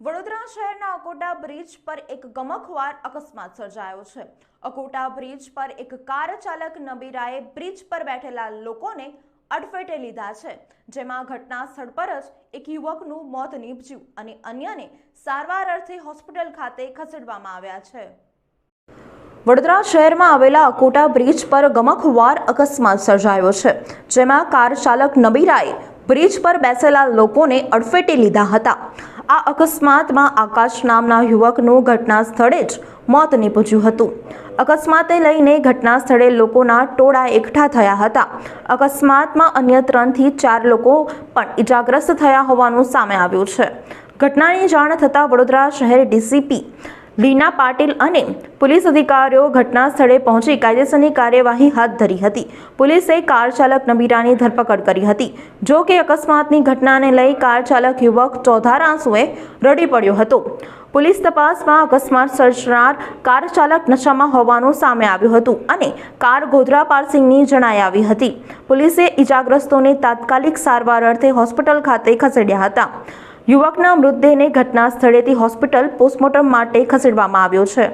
વડોદરા શહેરના અકોટા બ્રિજ પર એક ગમખવાર અકસ્માત સર્જાયો છે. અકોટા બ્રિજ પર એક કાર ચાલક નબીરાએ બ્રિજ પર બેઠેલા લોકોને અડફેટે લીધા છે. જેમાં ઘટના સ્થળ પર જ એક યુવકનું મોત નીપજ્યું અને અન્યને સારવાર અર્થે હોસ્પિટલ ખાતે ખસેડવામાં આવ્યા છે. વડોદરા શહેરમાં આવેલા અકોટા બ્રિજ પર ગમખવાર અકસ્માત સર્જાયો છે. જેમાં કાર ચાલક નબીરાએ બ્રિજ પર બેસેલા લોકોને અડફેટે લીધા હતા. આ અકસ્માતમાં આકાશ નામના યુવકનું ઘટના સ્થળે જ મોત નીપજ્યું હતું. અકસ્માતે લઈને ઘટના સ્થળે લોકોના ટોળા એકઠા થયા હતા. અકસ્માતમાં અન્ય ત્રણથી ચાર લોકો પણ ઇજાગ્રસ્ત થયા હોવાનું સામે આવ્યું છે. ઘટનાની જાણ થતાં વડોદરા શહેર ડીસીપી રીના પાટીલ અને પોલીસ અધિકારીઓ ઘટના સ્થળે પહોંચી કાયદેસરની કાર્યવાહી હાથ ધરી હતી. પોલીસે કાર ચાલક નબીરાની ધરપકડ કરી હતી. જો કે અકસ્માતની ઘટનાને લઈ કાર ચાલક યુવક ચોધાર આંસુએ રડી પડ્યો હતો. પોલીસ તપાસમાં અકસ્માત સર્જનાર કાર ચાલક નશામાં હોવાનું સામે આવ્યું હતું અને કાર ગોધરા પાર્સિંગની જણાઈ આવી હતી. પોલીસે ઇજાગ્રસ્તોને તાત્કાલિક સારવાર અર્થે હોસ્પિટલ ખાતે ખસેડ્યા હતા. યુવકના મૃતદેહને ઘટના સ્થળેથી હોસ્પિટલ પોસ્ટમોર્ટમ માટે ખસેડવામાં આવ્યો છે.